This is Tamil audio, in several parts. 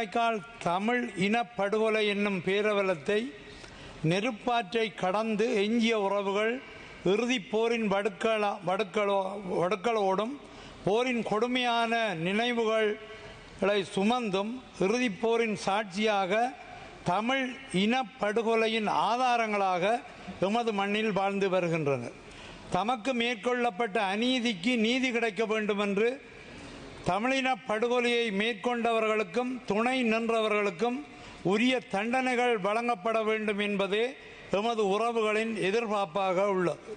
முள்ளிவாய்க்கால் தமிழ் இனப்படுகொலை என்னும் பேரவலத்தை நெருப்பாற்றை கடந்து எஞ்சிய உறவுகள் இறுதிப் போரின் வடுக்கள வடுக்களோ வடுக்களோடும் போரின் கொடுமையான நினைவுகளை சுமந்தும் இறுதிப் போரின் சாட்சியாக தமிழ் இனப்படுகொலையின் ஆதாரங்களாக எமது மண்ணில் வாழ்ந்து வருகின்றனர் தமக்கு மேற்கொள்ளப்பட்ட அநீதிக்கு நீதி கிடைக்க வேண்டுமென்று தமிழின படுகொலையை மேற்கொண்டவர்களுக்கும் துணை நின்றவர்களுக்கும் உரிய தண்டனைகள் வழங்கப்பட வேண்டும் என்பதே எமது உறவுகளின் எதிர்பார்ப்பாக உள்ளது.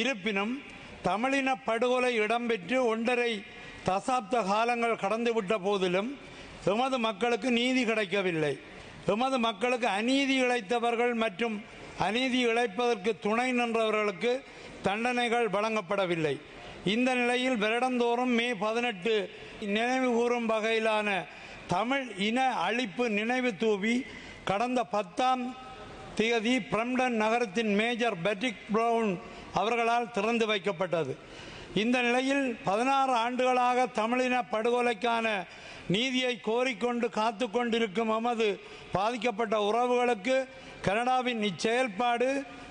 இருப்பினும் தமிழின படுகொலை இடம்பெற்று ஒன்றரை தசாப்த காலங்கள் கடந்துவிட்ட போதிலும் எமது மக்களுக்கு நீதி கிடைக்கவில்லை. எமது மக்களுக்கு அநீதி இழைத்தவர்கள் மற்றும் அநீதி இழைப்பதற்கு துணை நின்றவர்களுக்கு தண்டனைகள் வழங்கப்படவில்லை. இந்த நிலையில் வருடந்தோறும் மே பதினெட்டு நினைவு கூறும் வகையிலான தமிழ் இன அழிப்பு நினைவு தூவி கடந்த பத்தாம் தேதி பிரம்டன் நகரத்தின் மேஜர் பெட்ரிக் பிரவுன் அவர்களால் திறந்து வைக்கப்பட்டது. இந்த நிலையில் பதினாறு ஆண்டுகளாக தமிழின படுகொலைக்கான நீதியை கோரிக்கொண்டு காத்து கொண்டிருக்கும் எமது பாதிக்கப்பட்ட உறவுகளுக்கு கனடாவின் இச்செயல்பாடு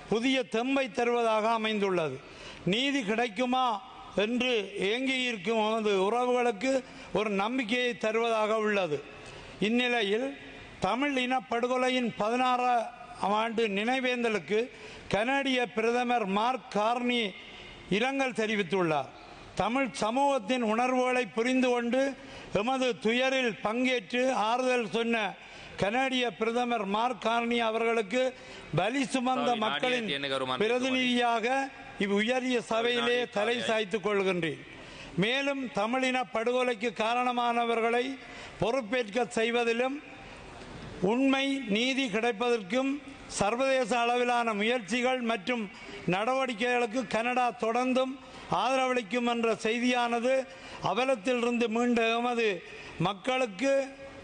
புதிய தெம்பை தருவதாக அமைந்துள்ளது. நீதி கிடைக்குமா? என்று ஏங்கியிருக்கும் எமது உறவுகளுக்கு ஒரு நம்பிக்கையை தருவதாக உள்ளது. இந்நிலையில் தமிழ் இனப்படுகொலையின் பதினாறாம் ஆண்டு நினைவேந்தலுக்கு கனடிய பிரதமர் மார்க் கார்னி இரங்கல் தெரிவித்துள்ளார். தமிழ் சமூகத்தின் உணர்வுகளை புரிந்து கொண்டு எமது துயரில் பங்கேற்று ஆறுதல் சொன்ன கனடிய பிரதமர் மார்க் கார்னி அவர்களுக்கு பலி சுமந்த மக்களின் பிரதிநிதியாக இவ் உயரிய சபையிலே தலை. சாய்த்துக் கொள்கின்றேன் மேலும் தமிழின படுகொலைக்கு காரணமானவர்களை பொறுப்பேற்க செய்வதிலும் உண்மை நீதி கிடைப்பதற்கும் சர்வதேச அளவிலான முயற்சிகள் மற்றும் நடவடிக்கைகளுக்கு கனடா தொடர்ந்தும் ஆதரவளிக்கும் என்ற செய்தியானது அவலத்திலிருந்து மீண்ட எமது மக்களுக்கு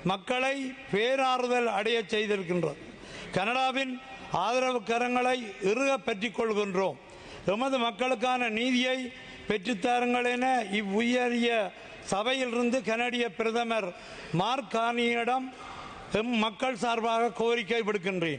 மக்களை பேராறுதல் அடையச் செய்திருக்கின்றது கனடாவின் ஆதரவு கரங்களை இறுக பற்றிக் கொள்கின்றோம் எமது மக்களுக்கான நீதியை பெற்றுத்தாருங்கள் என இவ்வுயரிய சபையிலிருந்து கனடிய பிரதமர் மார்க் கானியிடம் எம் மக்கள் சார்பாக கோரிக்கை விடுக்கின்றேன்.